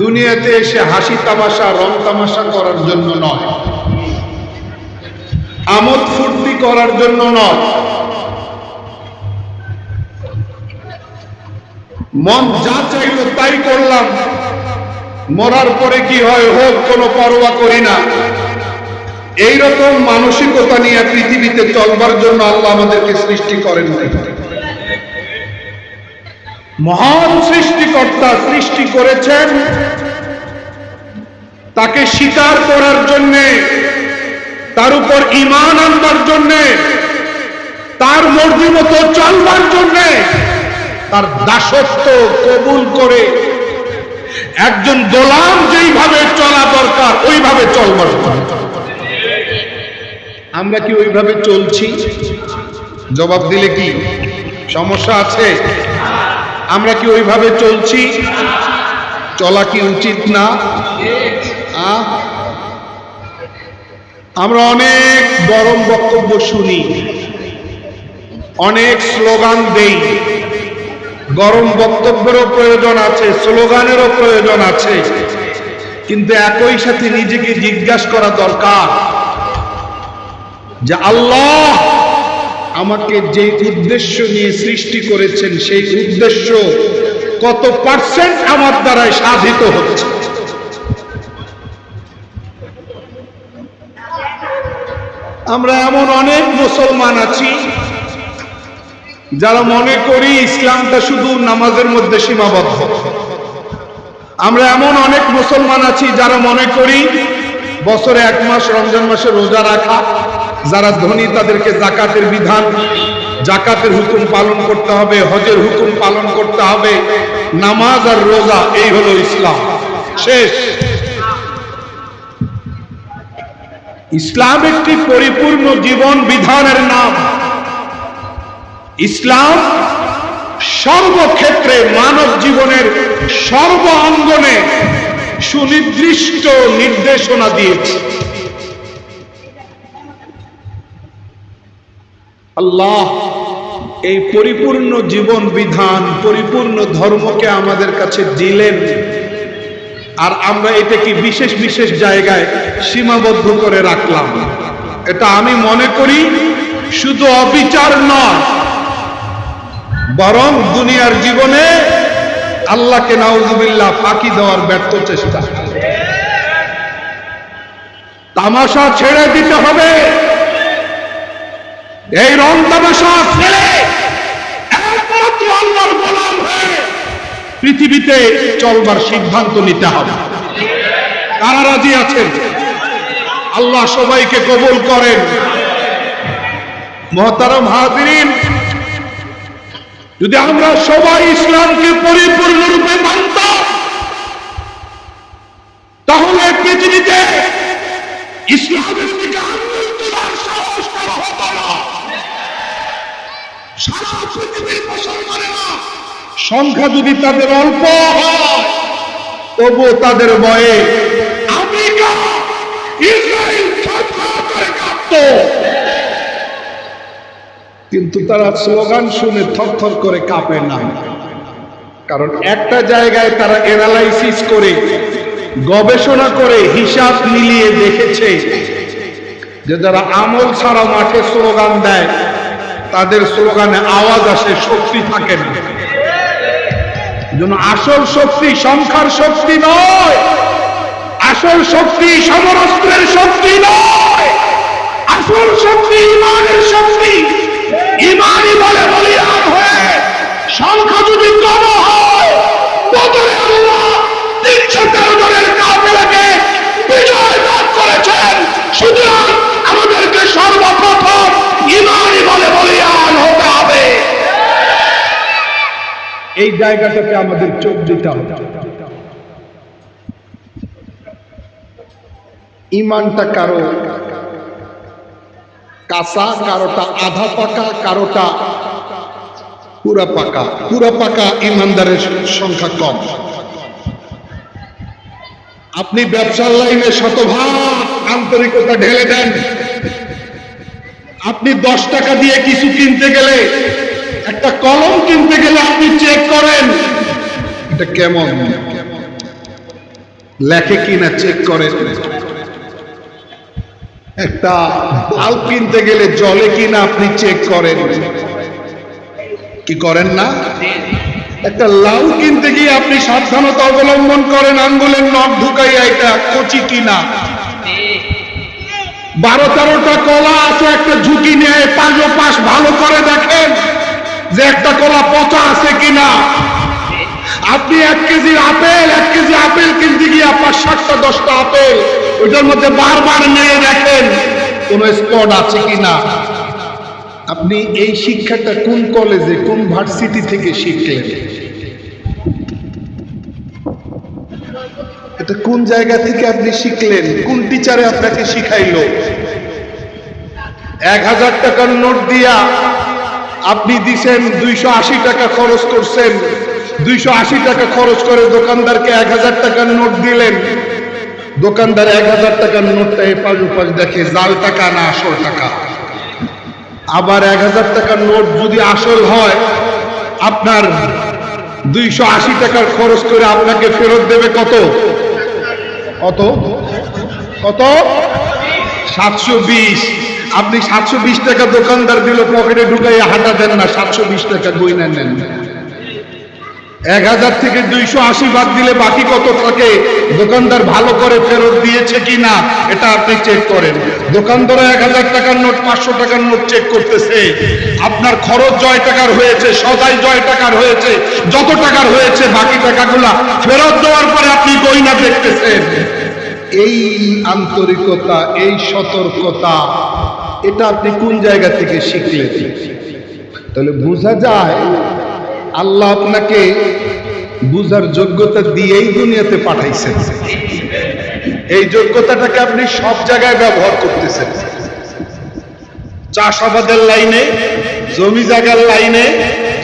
দুনিয়াতে এসে হাসি তামাশা, রং তামাশা করার জন্য নয়। আমোদ ফুর্তি করার জন্য নয়। মন যা চাইল তাই করলাম। মরার পরে কি হয় হোক, কোনো পরোয়া করি না। এইরকম মানসিকতা নিয়ে পৃথিবীতে চলবার জন্য আল্লাহ আমাদেরকে সৃষ্টি করেন নাই মহান সৃষ্টিকর্তা সৃষ্টি করেছেন। তাকে স্বীকার করার জন্যে, তার উপর ইমান আনবার জন্যে, তার মর্জি মতো চলবার জন্যে, তার দাসত্ব কবুল করে একজন গোলাম যেইভাবে চলা দরকার, ওইভাবে চলবার। আমরা কি ওইভাবে চলছি? জবাব দিলে কি সমস্যা আছে? আমরা কি ওইভাবে চলছি? চলা কি উচিত না? আমরা অনেক গরম বক্তব্য শুনি, অনেক স্লোগান দেই। গরম বক্তব্যেরও প্রয়োজন আছে, স্লোগানেরও প্রয়োজন আছে। কিন্তু একই সাথে নিজেকে জিজ্ঞাসা করা দরকার যে আল্লাহ আমাকে যে উদ্দেশ্য নিয়ে সৃষ্টি করেছেন, সেই উদ্দেশ্য কত পার্সেন্ট আমার দ্বারাই সাধিত হচ্ছে? আমরা এমন অনেক মুসলমান আছি, যারা মনে করি ইসলামটা শুধু নামাজের মধ্যে সীমাবদ্ধ। আমরা এমন অনেক মুসলমান আছি যারা মনে করি বছরে এক মাস, রমজান মাসে রোজা রাখা যারা ধনী, তাদেরকে জাকাতের বিধান। জাকাতের হুকুম পালন করতে হবে, হজের হুকুম পালন করতে হবে। নামাজ আর রোজা, এই হলো ইসলাম। শেষ। ইসলাম একটি পরিপূর্ণ জীবন বিধানের নাম। ইসলাম সর্বক্ষেত্রে মানব জীবনের সর্ব অঙ্গনে সুনির্দিষ্ট নির্দেশনা দিয়েছে। আল্লাহ, এই পরিপূর্ণ জীবন বিধান, পরিপূর্ণ ধর্মকে আমাদের কাছে দিলেন। আর আমরা এটাকে বিশেষ বিশেষ জায়গায় সীমাবদ্ধ করে রাখলাম। এটা আমি মনে করি শুধু অবিচার নয়, বরং দুনিয়ার জীবনে আল্লাহকে নাউজুবিল্লাহ ফাঁকি দেওয়ার ব্যর্থ চেষ্টা। তামাশা ছেড়ে দিতে হবে। এই রং তামাশা। ছেড়ে একমাত্র আল্লাহর গোলাম হয়ে পৃথিবীতে চলবার সিদ্ধান্ত নিতে হবে। কারা রাজি আছেন? আল্লাহ সবাইকে কবুল করেন। মহতারম হাজিরিন যদি আমরা সবাই ইসলামকে পরিপূর্ণরূপে মানতাম তাহলে পৃথিবীতে ইসলামের দিকে তোলার সাহস করা হতো না? সারা পৃথিবীর মুসলমানেরা সংখ্যা যদি তাদের অল্প হয় তবু তাদের ভয়ে আমেরিকা ইসরায়েল করে কাঁপতো। কিন্তু তারা স্লোগান শুনে থরথর করে কাঁপে না। কারণ একটা জায়গায় তারা অ্যানালাইসিস করে গবেষণা করে হিসাব মিলিয়ে দেখেছে যে যারা আমল ছাড়া মাঠে স্লোগান দেয় তাদের স্লোগানে আওয়াজ আসে, শক্তি থাকে না। জন্য আসল শক্তি সংখ্যার শক্তি নয়, আসল শক্তি সমরাস্ত্রের শক্তি নয়, আসল শক্তি ইমানের শক্তি। ইমানই বলে বলিয়ান হয়ে সংখ্যা যদি কম হয়, বদলে তিনশো তেরো জনের এই জায়গাটাতে আমাদের চোখ দিতে হবে। ইমানটা কারও কাঁচা, কারোটা আধা পাকা, কারোটা পুরা পাকা। পুরা পাকা ইমানদারের সংখ্যা কম। আপনি ব্যবসার লাইনে শতভাগ আন্তরিকতা ঢেলে দেন। আপনি দশ টাকা দিয়ে কিছু কিনতে গেলে একটা কলম কিনতে গেলে আপনি চেক করেন। এটা কেমন? লেখে কিনা চেক করেন একটা বাল্ব কিনতে গেলে জলে কিনা আপনি চেক করেন? কি করেন না? একটা লাউ কিনতে গিয়ে আপনি সাবধানতা অবলম্বন করেন, আঙ্গুলের নখ ঢুকাইয়া এটা কচি কিনা বারো তেরোটা কলা আছে, একটা ঝুঁকি নিয়ে পাঁচ পাশ ভালো করে দেখেন। যে একটা কলা পচা আছে কিনা? আপনি এক কেজি আপেল, এক কেজি আপেল কিনতে গিয়ে আপনার সাতটা, দশটা আপেল, ওইটার মধ্যে বারবার নিয়ে দেখেন কোন স্পট আছে কিনা। আপনি এই শিক্ষাটা কোন কলেজে, কোন ভার্সিটি থেকে শিখলেন? এটা কোন জায়গা থেকে আপনি শিখলেন? কোন টিচারে আপনাকে শিখাইলো? এক হাজার টাকার নোট দিয়া আপনি দিছেন দুইশো আশি টাকা খরচ করছেন। দুইশো আশি টাকা খরচ করে দোকানদারকে এক হাজার টাকার নোট দিলেন। দোকানদার এক হাজার টাকার নোটটা এপাশ ওপাশ দেখে, জাল টাকা না আসল টাকা? আবার এক হাজার টাকার নোট যদি আসল হয়, আপনার দুইশো আশি টাকার খরচ করে আপনাকে ফেরত দেবে কত? কত? কত? সাতশো বিশ। আপনি সাতশো বিশ টাকা দোকানদার দিল পকেটে ঢুকাইয়া হাঁটা দেন না, সাতশো বিশ টাকা গইনা নেন এক হাজার থেকে দুইশো আশি বাদ দিলে বাকি কত থাকে? দোকানদার ভালো করে ফেরত দিয়েছে কি না, এটা আপনি চেক করেন। দোকানদার এক হাজার টাকার নোট, পাঁচশো টাকার নোট চেক করতেছে। আপনার খরচ জয় টাকার হয়েছে, সদাই জয় টাকার হয়েছে, যত টাকার হয়েছে বাকি টাকাগুলা ফেরত দেওয়ার পরে আপনি বই না দেখতেছেন। এই আন্তরিকতা, এই সতর্কতা এটা আপনি কোন জায়গা থেকে শিখলেন? তাহলে বোঝা যায়, আল্লাহ আপনাকে বুঝার যোগ্যতা দিয়েই দুনিয়াতে পাঠাইছেন। এই যোগ্যতাটাকে আপনি সব জায়গায় ব্যবহার করতেছেন। চাষাবাদের লাইনে, জমি জায়গার লাইনে,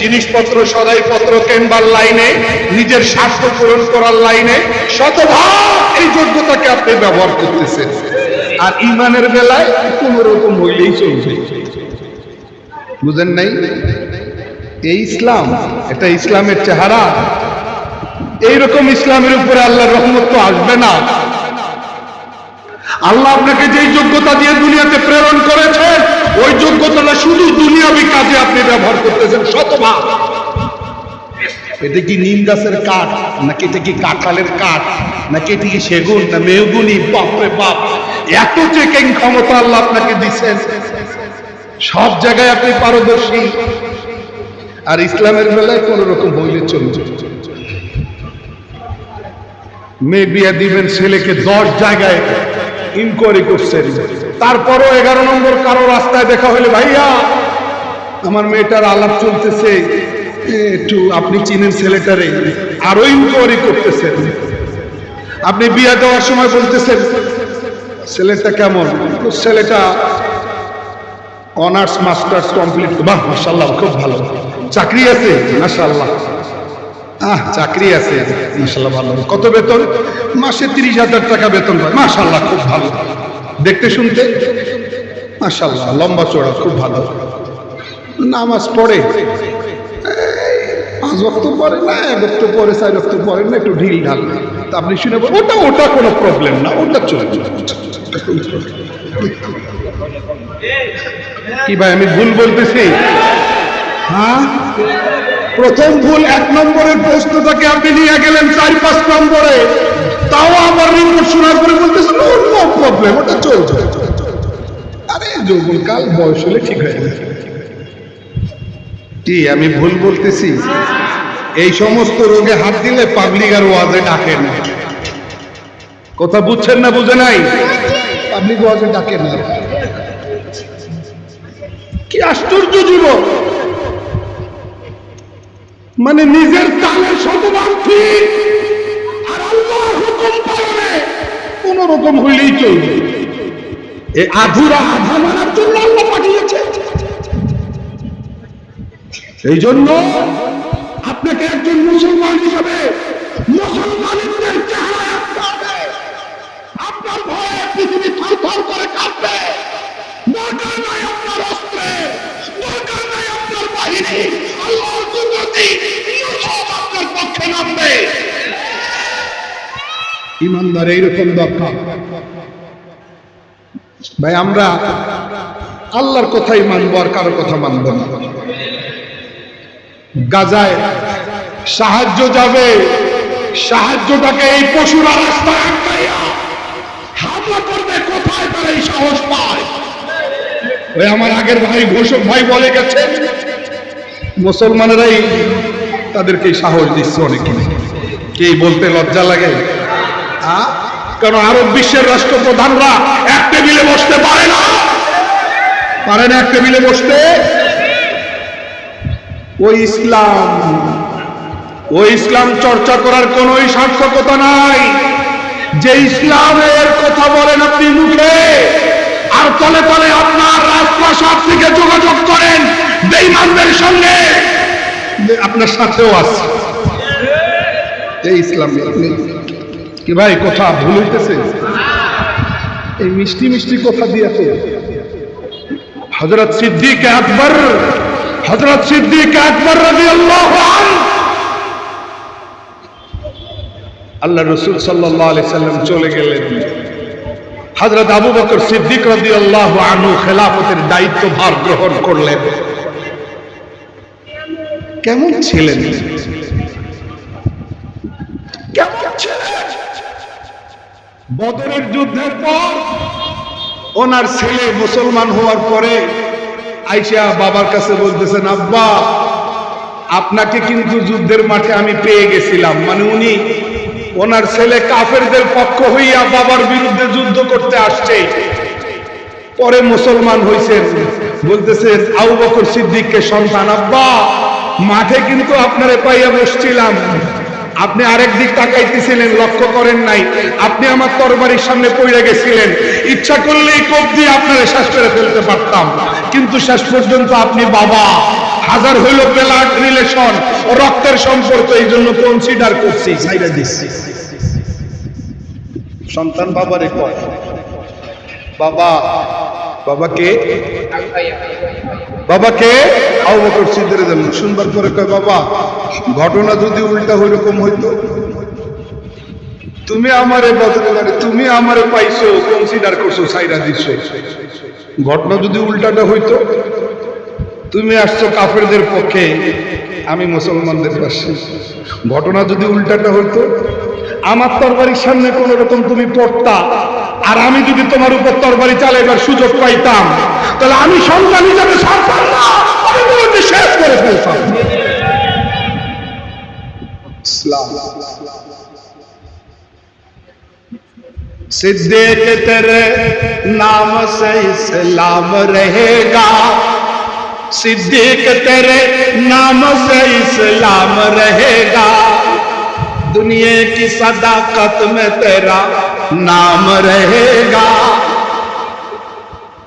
জিনিসপত্র, সদাইপত্র কেনবার লাইনে, নিজের স্বার্থ পূরণ করার লাইনে, শতভাগ এই যোগ্যতাকে আপনি ব্যবহার করতেছেন। আর ইমানের বেলায় কোন রকম হইলেই চলবে। বুঝেন নাই? এই ইসলাম এটা ইসলামের চেহারা। এইরকম ইসলামের উপরে আল্লাহর রহমত তো আসবে না। আল্লাহ আপনাকে যেই যোগ্যতা দিয়ে দুনিয়াতে প্রেরণ করেছেন ওই যোগ্যতাটা শুধু দুনিয়াবি কাজে আপনি ব্যবহার করতেছেন শতভাগ। এটা কি নিম গাছের কাঠ, নাকি এটা কি কাঁঠালের কাঠ? সেগুন, না মেহগুনি বাপরে বাপ, এত চেকিং ক্ষমতা আল্লাহ আপনাকে দিচ্ছেন সব জায়গায় আপনি পারদর্শী। আর ইসলামের বেলায় কোন রকম হইলে চলছে মেয়ে দিবেন ছেলেকে দশ জায়গায় ইনকোয়ারি করছেন। তারপরও এগারো নম্বর কারও রাস্তায় দেখা হলে ভাইয়া, আমার মেয়েটার আলাপ চলতেছে। একটু আপনি চিনেন ছেলেটারে। আরও ইনকোয়ারি করতেছেন। আপনি বিয়ে দেওয়ার সময় বলতেছেন, ছেলেটা কেমন? ছেলেটা অনার্স মাস্টার্স কমপ্লিট বাহ মাসাল্লাহ খুব ভালো। চাকরি আছে? মাসাল্লাহ আহ, চাকরি আছে। মাসাল্লাহ ভালো। কত বেতন? মাসে তিরিশ হাজার টাকা বেতন পায় মাসাল্লাহ খুব ভালো। দেখতে শুনতে? মাসাল্লাহ লম্বা চড়া খুব ভালো। নামাজ পড়ে? বক্ত পরে না বক্ত পরে চার বক্ত পরে না একটু ঢিল ঢাল। তা আপনি শুনে বলেন, ওটা ওটা কোনো প্রবলেম না ওটা চলবে কি ভাই আমি ভুল বলতেছি? হ্যাঁ? প্রথম ভুল এক নম্বরের প্রশ্নটাকে আপনি নিয়ে গেলেন চার পাঁচ নম্বরে। তাও আমার রিপোর্ট শোনার পরে বলতেছে নো প্রবলেম ওটা চলছে আরে বয়স হলে ঠিক হয়ে যাবে। কি আমি ভুল বলতেছি? এই সমস্ত রোগে হাত দিলে পাবলিক আর ওয়াজে ডাকে না। কথা বুঝছেন না বুঝে নাই? পাবলিক ওয়াজে ডাকে না। কি আশ্চর্য জীবন মানে নিজের কালে শতভাগ ঠিক আর আল্লাহর হুকুম পালনে কোন রকম হইলেই চলবে। এই আধুরা আধা মানার জন্য আল্লাহ পাঠিয়েছে। এই জন্য একজন মুসলমান হিসাবে মুসলমানদের আপনার ভয়ে পৃথিবী করে কাঁপবে আপনার অস্ত্রে। আপনার বাহিনী আল্লাহর ইমানদার এইরকম দরকার। ভাই, আমরা আল্লাহর কথাই মানবো আর কারও কথা মানব না। গাজায় সাহায্য যাবে। সাহায্যটাকে এই পশুরা আটকাইয়া হামলা করবে, কোথায় তারা এই সাহস পায়? আমার আগের ভাই ঘোষক ভাই বলে গেছে মুসলমানেরাই তাদেরকে সাহস দিচ্ছে অনেকে কি বলতে লজ্জা লাগে? কারণ আরব বিশ্বের রাষ্ট্রপ্রধানরা এক টেবিলে বসতে পারে না? পারে না এক টেবিলে বসতে? ওই ইসলাম ওই ইসলাম চর্চা করার কোন সার্থকতা নাই। যে ইসলামের কথা বলেন আপনি মুখে, আর তলে তলে আপনার রাজপ্রাসাদ থেকে যোগাযোগ করেন বেইমানদের সঙ্গে। আপনার সাথেও আছে। এই ইসলাম কি ভাই কথা ভুল হইতেছে? এই মিষ্টি মিষ্টি কথা দিয়েছে হজরত সিদ্দিক আকবর হজরত সিদ্দিক আকবর রাদিয়াল্লাহু আনহু আল্লাহ রসুল সাল্লাহ আলি সাল্লাম চলে গেলেন। হজরত আবু বকর সিদ্দিক রদি আল্লাহ আনু খেলাফতের দায়িত্ব ভার গ্রহণ করলেন। কেমন ছিলেন? বদরের যুদ্ধের পর ওনার ছেলে মুসলমান হওয়ার পরে আইসা বাবার কাছে বলতেছেন, আব্বা, আপনাকে কিন্তু যুদ্ধের মাঠে আমি পেয়ে গেছিলাম। মানে উনি ওনার ছেলে কাফেরদের পক্ষ হইয়া বাবার বিরুদ্ধে যুদ্ধ করতে আসছে। পরে মুসলমান হয়েছেন বলতেছেন আবু বকর সিদ্দিককে সন্তান, আব্বা, মাঠে কিন্তু আপনারে পাইয়া বসছিলাম। আপনি আরেক দিক তাকাইতেছিলেন, লক্ষ্য করেন নাই। আপনি আমার তরবারির সামনে পড়ে গেছিলেন। ইচ্ছা করলেই কোপ দিয়ে আপনারে শেষ করে ফেলতে পারতাম। কিন্তু শেষ পর্যন্ত আপনি বাবা হাজার হইল ব্লাড রিলেশন, রক্তের সম্পর্ক, এই জন্য কনসিডার করছি সাইডা দিচ্ছি সন্তান বাবারে কয়? বাবা বাবাকে বাবাকে আবু বকর সিদ্দিকের জন্য। শুনবার পরে কয়, বাবা, ঘটনা যদি উল্টা হইরকম হইতো, তুমি আমারে বদলে মানে তুমি আমারে পাইছো কনসিডার করছ সাইরা দিছো। ঘটনা যদি উল্টাটা হইতো তুমি আসছো কাফেরদের পক্ষে আমি মুসলমানদের পাশে ঘটনা যদি উল্টাটা হইতো আমার তরবারির সামনে কোন রকম তুমি পড়তা আর আমি যদি তোমার উপর তরবারি চালাইবার সুযোগ পাইতাম তাহলে আমি সন্তান হিসাবে ছাড়তাম না আমি তোমাকে শেষ করে ফেলতাম ইসলাম सिद्दीक तेरे नाम से इस्लाम रहेगा सिद्दीक तेरे नाम से इस्लाम रहेगा दुनिया की सदाकत में तेरा नाम रहेगा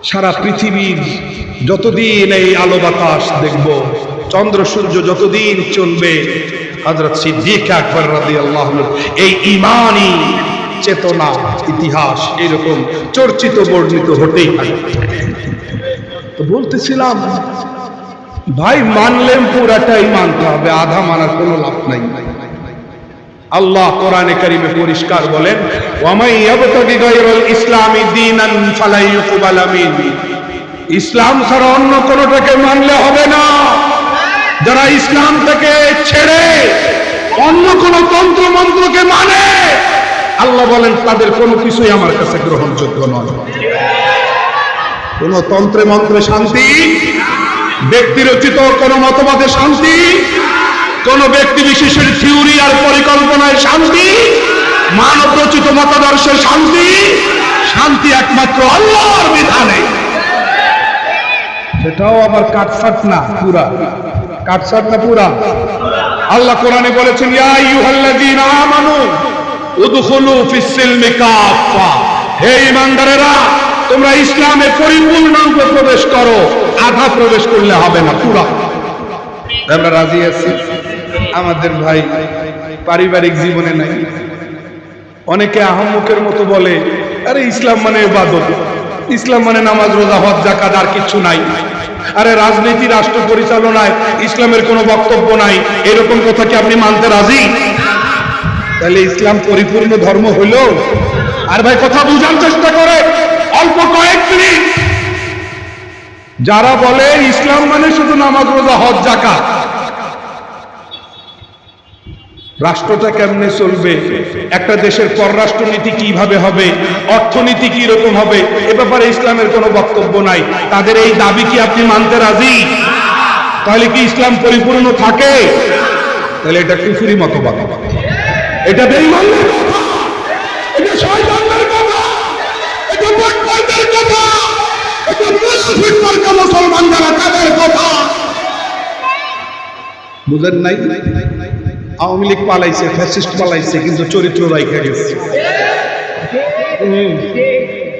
সারা পৃথিবীর যতদিন এই আলো বাতাস দেখব চন্দ্র সূর্য যতদিন চলবে হজরত সিদ্দিক আকবর রাদি আল্লাহ এই ইমানই চেতনা ইতিহাস এরকম চর্চিত বর্ণিত হতেই থাকে তো বলতেছিলাম, ভাই, মানলেন পুরাটাই মানতে হবে, আধা মানার কোনো লাভ নাই। আল্লাহ কোরআনে কারিমে পরিষ্কার বলেন, ওয়ামাই ইয়াবতাগি গায়রাল ইসলামি দীনান ফালা ইউকবাল মিন ইসলাম ছাড়া অন্য কোনটাকে মানলে হবে না। যারা ইসলাম থেকে ছেড়ে অন্য কোন তন্ত্র মন্ত্রকে মানে আল্লাহ বলেন, তাদের কোনো কিছুই আমার কাছে গ্রহণযোগ্য নয়। কোন তন্ত্রে মন্ত্রে শান্তি ব্যক্তি রচিত কোন মতবাদে শান্তি, কোন ব্যক্তি বিশেষের থিওরি আর পরিকল্পনায় শান্তি, মানব রচিত মতাদর্শের শান্তি শান্তি একমাত্র আল্লাহর বিধানে। সেটাও আবার কাটসাট না, পুরা। কাটসাট না পুরা? আল্লাহ কোরআনে বলেছেন, ইয়া আইয়ুহাল্লাযীনা আমানু উদখুলু ফিস সিলমি কাফা হে ঈমানদারেরা তোমরা ইসলামে পরিপূর্ণরূপে প্রবেশ করো। আধা প্রবেশ করলে হবে না, পুরা। আমরা রাজি আছি। আমাদের ভাই পারিবারিক জীবনে নাই। অনেকে আহম্মকের মতো বলে, আরে, ইসলাম মানে ইবাদত। ইসলাম মানে নামাজ, রোজা, হজ জাকাত আর কিছু নাই। আরে, রাজনীতি, রাষ্ট্র পরিচালনায় ইসলামের কোনো বক্তব্য নাই। এরকম কথা কি আপনি মানতে রাজি? তাহলে ইসলাম পরিপূর্ণ ধর্ম হইল? আর ভাই, কথা বুঝার চেষ্টা করে। অল্প কয়েক মিনিট। যারা বলে ইসলাম মানে শুধু নামাজ, রোজা, হজ জাকাত রাষ্ট্রটা কেমনে চলবে? একটা দেশের পররাষ্ট্রনীতি কীভাবে হবে? অর্থনীতি কি রকম হবে? এ ব্যাপারে ইসলামের কোনো বক্তব্য নাই। তাদের এই দাবি কি আপনি মানতে রাজি? তাহলে কি ইসলাম পরিপূর্ণ থাকে? তাহলে এটা কুফুরি মতবাদ। এটা কথা এটা শয়তানদের কথা এটা বটপাইদের কথা মার্কা মুসলমান তাদের কথা। বুঝেন নাই? আওয়ামী লীগ পালাইছে ফ্যাসিস্ট পালাইছে, কিন্তু চরিত্র রাইখা গেছে।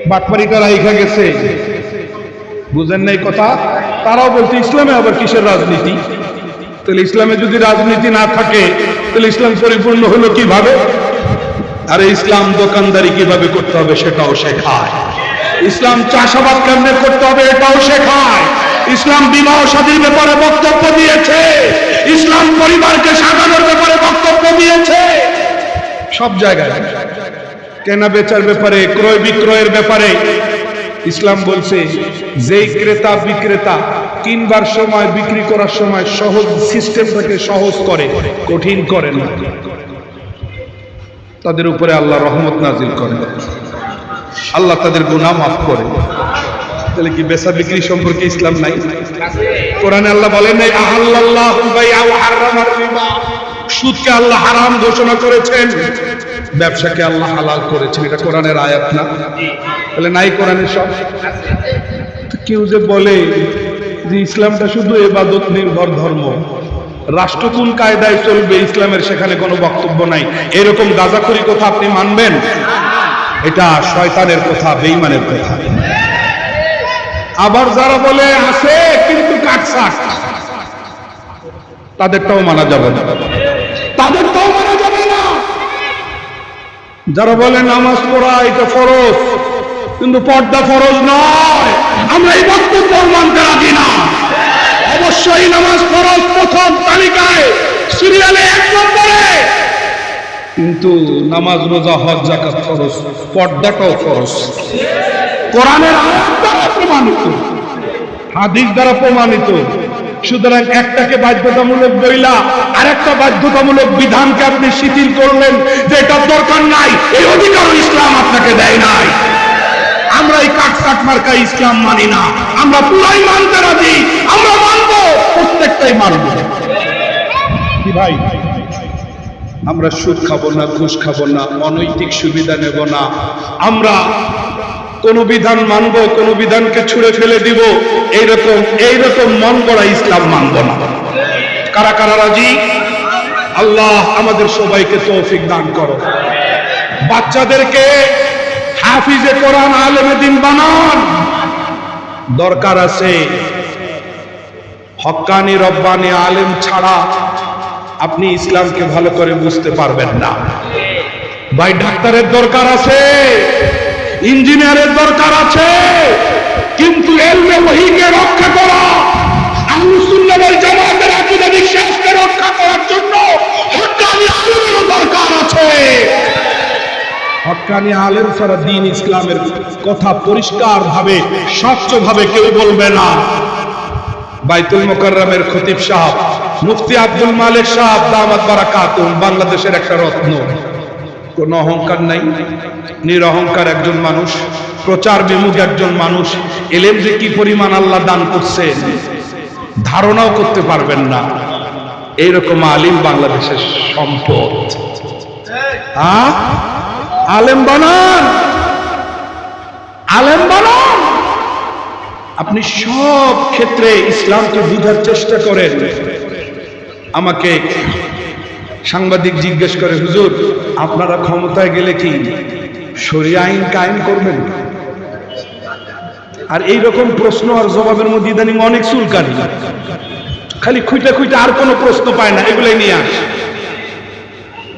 বাটপারিটা রাইখা গেছে। বুঝেন নাই কথা? তারাও বলছে, ইসলামে আবার কিসের রাজনীতি? তাহলে ইসলামে যদি রাজনীতি না থাকে, তাহলে ইসলাম পরিপূর্ণ হলো কীভাবে? আরে ইসলাম দোকানদারি কীভাবে করতে হবে সেটাও শেখায়। ইসলাম চাষাবাদ কেমনে করতে হবে এটাও শেখায়। ইসলাম বিবাহ শাদীর ব্যাপারে বক্তব্য দিয়েছে। ইসলাম পরিবারকে সাজানোর ব্যাপারে বক্তব্য দিয়েছে। সব জায়গায়। কেনা বেচার ব্যাপারে, ক্রয় বিক্রয়ের ব্যাপারে। ইসলাম বলছে, যেই ক্রেতা বিক্রেতা কিনবার সময় বিক্রি করার সময় সহজ সিস্টেমটাকে সহজ করে, কঠিন করে না। তাদের উপরে আল্লাহ রহমত নাজিল করে আল্লাহ তাদের গুনাহ মাফ করে। তাহলে কি বেচা বিক্রি সম্পর্কে ইসলাম নাই? কোরআনে আল্লাহ বলেন নাই রিবা সুদকে আল্লাহ হারাম ঘোষণা করেছেন, ব্যবসাকে আল্লাহ হালাল করেছেন। এটা কোরআনের আয়াত না? তাহলে নাই কোরআনের সব? কেউ যে বলে যে ইসলামটা শুধু এবাদত নির্ভর ধর্ম, রাষ্ট্র কোন কায়দায় চলবে, ইসলামের সেখানে কোনো বক্তব্য নাই। এরকম গাজাখুরি কথা আপনি মানবেন? এটা শয়তানের কথা, বেঈমানের কথা। আবার যারা বলে, আছে, কিন্তু তাদেরটাও মানা যাবে না। তাদেরটাও মানা যাবে না। যারা বলে, নামাজ পড়া, এটা ফরজ, কিন্তু পর্দা ফরজ নয়, আমরা এই বক্তব্য মানতে রাজি না। অবশ্যই নামাজ ফরজ প্রথম তালিকায়, সিরিয়ালে এক নম্বরে। কিন্তু নামাজ, রোজা, হজ জাকাত ফরজ, পর্দাটাও ফরজ। কোরআনের আয়াত দ্বারা প্রমাণিত, হাদিস দ্বারা প্রমাণিত। সুতরাং একটাকে বাধ্যতামূলক বইলা আর একটা বাধ্যতামূলক বিধানকে আপনি শিথিল করলেন যে এটার দরকার নাই, এই অধিকার ইসলাম আপনাকে দেয় নাই। আমরা এই কাট কাট মার্কা ইসলাম মানি না, আমরা পুরাই মানতে রাজি, আমরা মানবো, প্রত্যেকটাই মানবো। কি ভাই ভাই? আমরা সুদ খাব না, ঘুষ খাব না, অনৈতিক সুবিধা নেব না। আমরা কোন বিধান মানবো, কোন বিধানকে ছুঁড়ে ফেলে দিব, এইরকম এইরকম মন গড়া ইসলাম মানব না। কারা কারা রাজি? আল্লাহ আমাদের সবাইকে তৌফিক দান করো। বাচ্চাদেরকে হাফিজে কোরআন আলেমে দিন বানান। দরকার আছে হক্কানি রব্বানি আলেম ছাড়া আপনি ইসলামকে ভালো করে বুঝতে পারবেন না। ভাই, ডাক্তারের দরকার আছে, ইঞ্জিনিয়ারের দরকার আছে, কিন্তু এলমে রক্ষা করা রক্ষা করার জন্য দরকার আছে। ছাড়া দিন কথা ভাবে কেউ বলবে না। বাইতুল মোকাররমের খতিব সাহেব মুফতি আব্দুল মালিক সাহেব দামাত বারাকাতুম বাংলাদেশের একটা রত্ন। কোনো অহংকার নাই, নিরহংকার একজন মানুষ, প্রচার বিমুখ একজন মানুষ, এলেম যে কি পরিমাণ আল্লাহ দান করছে ধারণাও করতে পারবেন না। এইরকম আলিম বাংলাদেশের সম্পদ। আলেম বানান! আলেম বানান! আপনি সব ক্ষেত্রে ইসলামকে বুঝার চেষ্টা করেন। আমাকে সাংবাদিক জিজ্ঞেস করে, হুজুর, আপনারা ক্ষমতায় গেলে কি সরিয়া আইন কায়েম করবেন? আর এই রকম প্রশ্ন আর জবাবের মধ্যে ইদানিং অনেক চুলকানি। খালি খুঁটে খুঁটে আর কোনো প্রশ্ন পায় না, এগুলাই নিয়ে আস।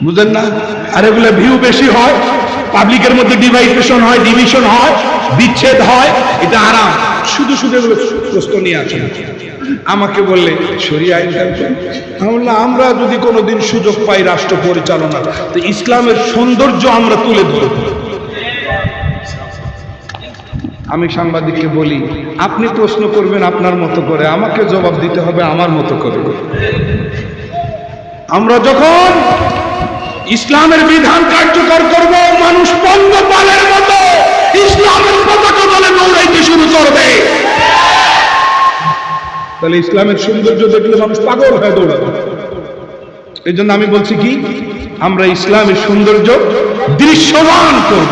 বুঝেন না? আর এগুলো ভিউ বেশি হয় পাবলিকের মধ্যে ডিভাইডেশন হয় ডিভিশন হয়, বিচ্ছেদ হয়, এটা আরাম। শুধু শুধু এগুলো প্রশ্ন নিয়ে আসেন। আমাকে বললে সরি আইন। আমি আমরা যদি কোনোদিন সুযোগ পাই রাষ্ট্র পরিচালনা তো ইসলামের সৌন্দর্য আমরা তুলে ধরব। আমি সাংবাদিককে বলি, আপনি প্রশ্ন করবেন আপনার মতো করে, আমাকে জবাব দিতে হবে আমার মতো করে। আমরা যখন ইসলামের বিধান কার্যকর করব, মানুষ পঙ্গপালের মতো ইসলামের পতাকা দলে দৌড়াইতে শুরু করবে। তাহলে ইসলামের সৌন্দর্য দেখলে মানুষ পাগল হয়ে দৌড়াবে। এই জন্য আমি বলছি কি, আমরা ইসলামের সৌন্দর্য দৃশ্যমান করব।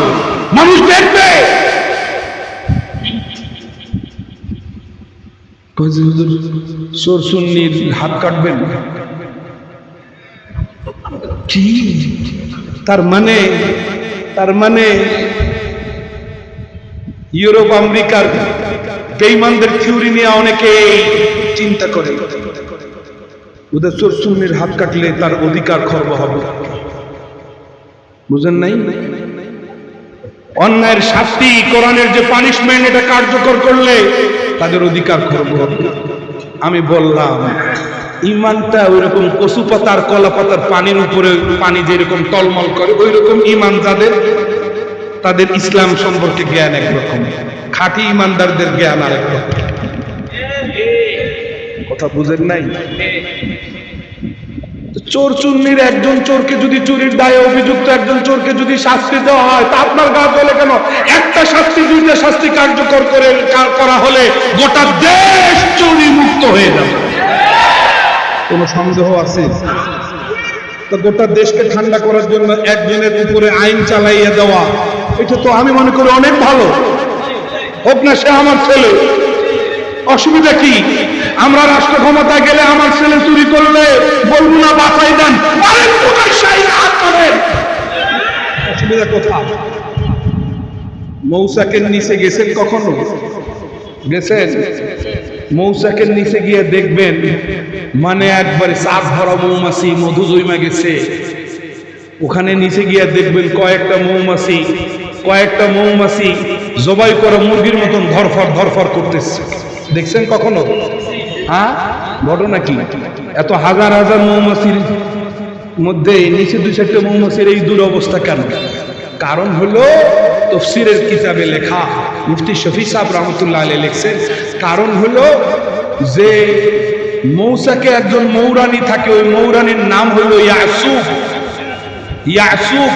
মানুষ দেখবে। সোর সুন্নির হাত কাটবেন। কি? তার মানে তার মানে ইউরোপ, আমেরিকার বেইমানদের থিওরি নিয়ে অনেকে চিন্তা করে। ওদের চোর হাত কাটলে তার অধিকার খর্ব হবে। বুঝেন নাই? অন্যায়ের শাস্তি, কোরআনের যে পানিশমেন্ট এটা কার্যকর করলে তাদের অধিকার খর্ব হবে। আমি বললাম, ইমানটা ওইরকম কচু পাতার কলা পাতার পানির উপরে পানি যেরকম টলমল করে ওই রকম ইমান যাদের, তাদের ইসলাম সম্পর্কে জ্ঞান একরকম। খাঁটি ইমানদারদের জ্ঞান আরেক রকম কথা বুঝেন নাই? চোর চুন্নির একজন চোরকে যদি চুরির দায়ে অভিযুক্ত একজন চোরকে যদি শাস্তি দেওয়া হয়, তা আপনার গা বলে কেন? একটা শাস্তি, দুইটা শাস্তি কার্যকর করে করা হলে গোটা দেশ চুরি মুক্ত হয়ে যাবে। কোনো সন্দেহ আছে? তো গোটা দেশকে ঠান্ডা করার জন্য একজনের উপরে আইন চালাইয়া দেওয়া, এটা তো আমি মনে করি অনেক ভালো। হোক না, সে আমার ছেলে। অসুবিধা কি? আমরা রাষ্ট্র ক্ষমতায় গেলে আমার ছেলে চুরি করলে বলব না, বাঁচাই দেন। অসুবিধা কোথায়? মৌসাকের নিচে গেছেন কখনো? গেছেন? মৌসাকের নিচে গিয়ে দেখবেন মানে একবারে চাপ ভরা মৌমাছি মধু জৈমা গেছে। ওখানে নিচে গিয়ে দেখবেন কয়েকটা মৌমাছি কয়েকটা মৌমাছি জবাই করা মুরগির মতন ধরফর ধরফর করতেছে। দেখছেন কখনো? হ্যাঁ? ঘটনা কি? এত হাজার হাজার মৌমাছির মধ্যে নিচে দুই চারটে মৌমাছির এই দুরবস্থা কেন? কারণ হলো তফসিরের কিতাবে লেখা, মুফতি শফি সাহেব রহমতুল্লাহ আলী লিখছেন, কারণ হলো যে মৌসাকে একজন মৌরানী থাকে, ওই মৌরানীর নাম হলো ইয়াসুফ। ইয়াসুফ,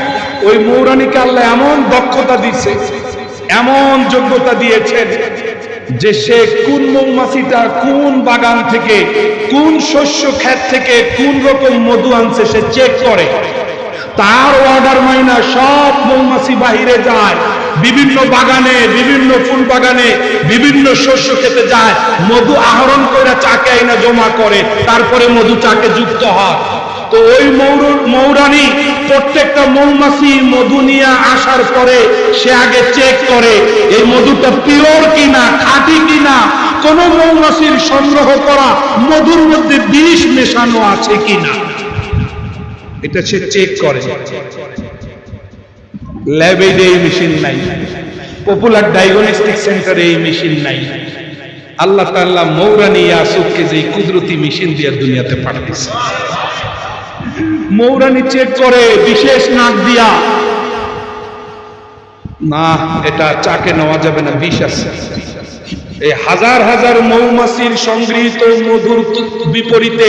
ওই মৌরানীকে আল্লাহ এমন দক্ষতা দিয়েছে, এমন যোগ্যতা দিয়েছেন যে সে কোন মৌমাছিটা কোন বাগান থেকে, কোন শস্য ক্ষেত থেকে, কোন রকম মধু আনছে সে চেক করে। তার অর্ডার মাইনা সব মৌমাছি বাহিরে যায়, বিভিন্ন বাগানে, বিভিন্ন ফুল বাগানে, বিভিন্ন শস্য খেতে যায়। মধু আহরণ করে চাকে আইনা জমা করে, তারপরে মধু চাকে যুক্ত হয়। তো ওই মৌর মৌরানী প্রত্যেকটা মৌমাছি মধু নিয়ে আসার পরে সে আগে চেক করে, এই মধুটা পিওর কিনা, খাঁটি কিনা, কোন মৌমাছির সংগ্রহ করা মধুর মধ্যে বিষ মেশানো আছে কিনা? এটা সে চেক করে। ল্যাবে এই মেশিন নাই। পপুলার ডায়াগনস্টিক সেন্টারে এই মেশিন নাই। আল্লাহ তাল্লাহ মৌরানি ইয়াসুফকে যে কুদরতি মেশিন দিয়ে দুনিয়াতে পাঠিয়েছে মৌরানি চেক করে, বিশেষ নাক দিয়া। না, এটা চাকে নেওয়া যাবে না আছে। এই হাজার হাজার মৌমাছির সংগৃহীত মধুর বিপরীতে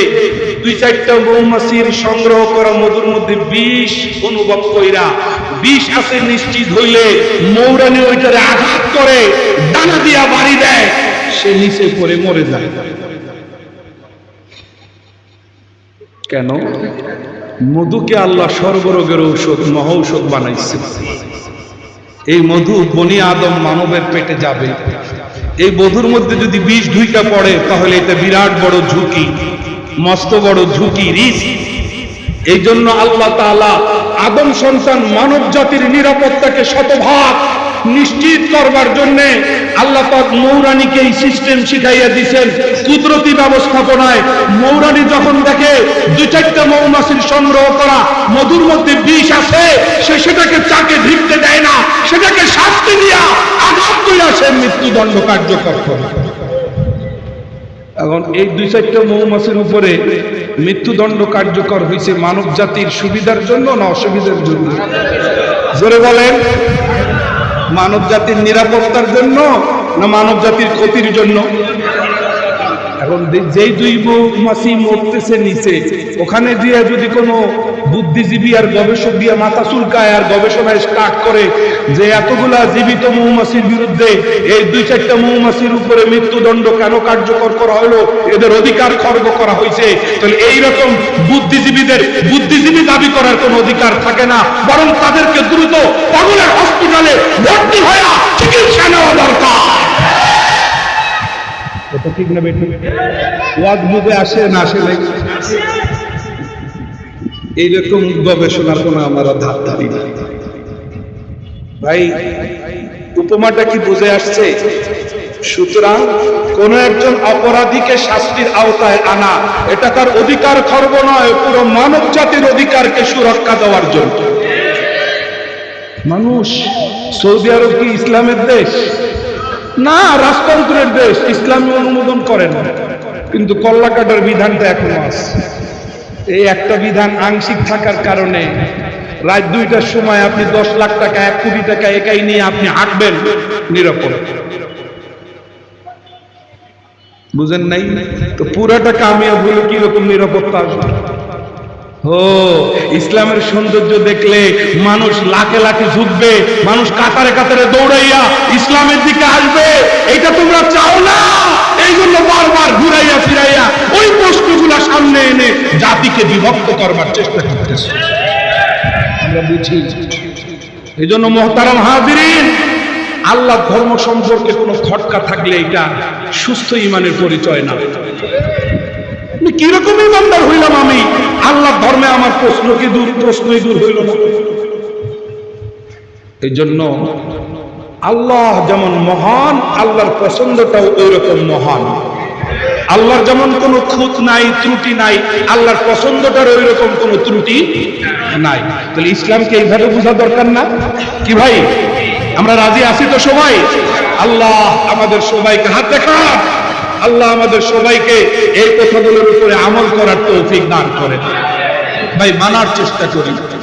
দুই চারটা মৌমাছির সংগ্রহ করা মধুর মধ্যে বিষ অনুভব কইরা, বিষ আছে নিশ্চিত হইলে মৌরানি ওইটারে আঘাত করে ডানা দিয়া বাড়ি দেয়, সে নিচে পড়ে মরে যায়। কেন? মধুকে আল্লাহ সর্বরোগের ঔষধ, মহৌষধ বানাইছে এই মধু বনি আদম মানবের পেটে যাবে। এই মধুর মধ্যে যদি বিষ ঢুইকা পড়ে, তাহলে এটা বিরাট বড় ঝুঁকি, মস্ত বড় ঝুঁকি, রিস্ক। এই জন্য আল্লাহ তাআলা আদম সন্তান মানব জাতির নিরাপত্তাকে শতভাগ নিশ্চিত করবার জন্য আল্লাহ পাক মৌরানীকে এই সিস্টেম শিখাইয়া দিছেন। কুদরতি ব্যবস্থাপনায় মৌরানী যখন দেখে দুই চারটা মৌমাছির সংগ্রহ করা, মধুর মধ্যে বিষ আছে সে সেটাকে চাকে ঢিকতে দেয় না, সেটাকে শাস্তি দিয়া আঘাত কইরা সে মৃত্যুদণ্ড কার্যকর করে। এখন এই দুই চারটা মৌমাছির উপরে মৃত্যুদণ্ড কার্যকর হয়েছে মানব জাতির সুবিধার জন্য না অসুবিধার জন্য? জোরে বলেন। মানব জাতির নিরাপত্তার জন্য না মানব জাতির ক্ষতির জন্য? এখন যেই দুই মাসি মরতেছে নিচে, ওখানে দিয়ে যদি কোনো বুদ্ধিজীবী আর গবেষক দিয়ে মাথা চুলকায় আর গবেষণায় স্টার্ট করে যে এতগুলা জীবিত মৌমাছির বিরুদ্ধে এই দুই চারটা মৌমাছির উপরে মৃত্যুদণ্ড কেন কার্যকর করা হলো? এদের অধিকার খর্ব করা হয়েছে। তাহলে এইরকম বুদ্ধিজীবীদের বুদ্ধিজীবী দাবি করার কোনো অধিকার থাকে না। বরং তাদেরকে দ্রুত পাগলের হসপিটালে ভর্তি হয়ে চিকিৎসা নেওয়া দরকার। ঠিক না বেটি ওয়াজ বুঝে আসে না আসে এইরকম গবেষণার কোনো আমরা ধার ধারি না ভাই, উপমাটা কি বুঝে আসছে? সুতরাং কোন একজন অপরাধীকে শাস্তির আওতায় আনা, এটা তার অধিকার খর্ব নয়, পুরো মানব জাতির অধিকারকে সুরক্ষা দেওয়ার জন্য। মানুষ সৌদি আরব কি ইসলামের দেশ? না রাজতন্ত্রের দেশ, ইসলামী অনুমোদন করে না। কিন্তু কল্লাকাটার বিধানটা এখনও আছে। এই একটা বিধান আংশিক থাকার কারণে রাত দুইটার সময় আপনি দশ লাখ টাকা, এক কোটি টাকা একাই নিয়ে আপনি হাঁটবেন নিরাপদ বুঝেন নাই? তো পুরাটা কামিয়াব হলে কীরকম নিরাপত্তা আসবে? ও ইসলামের সৌন্দর্য দেখলে মানুষ লাখে লাখে ঝুঁকবে, মানুষ কাতারে কাতারে দৌড়াইয়া ইসলামের দিকে আসবে। এটা তোমরা চাও না? এই জন্য বারবার বিভক্ত করবার চেষ্টা করতেছে। আমরা বুঝি। এই জন্য মহতারাম হাজিরিন আল্লাহ ধর্ম সম্পর্কে কোনো খটকা থাকলে এটা সুস্থ ইমানের পরিচয় না। কীরকম ইমানদার হইলাম আমি? আল্লাহ ধর্মে আমার প্রশ্ন কি দূর? প্রশ্নই দূর হইল না। এই জন্য আল্লাহ যেমন মহান আল্লাহর পছন্দটাও ওই রকম মহান। আল্লাহর যেমন কোনো খুঁত নাই, ত্রুটি নাই, আল্লাহর পছন্দটার ওই রকম কোনো ত্রুটি নাই। তাহলে ইসলামকে এইভাবে বোঝা দরকার না? কি ভাই? আমরা রাজি আছি তো সবাই? আল্লাহ আমাদের সবাইকে হাত দেখা আল্লাহ আমাদের সবাইকে এই কথাগুলোর উপরে আমল করার তৌফিক দান করেন। ভাই, মানার চেষ্টা করি।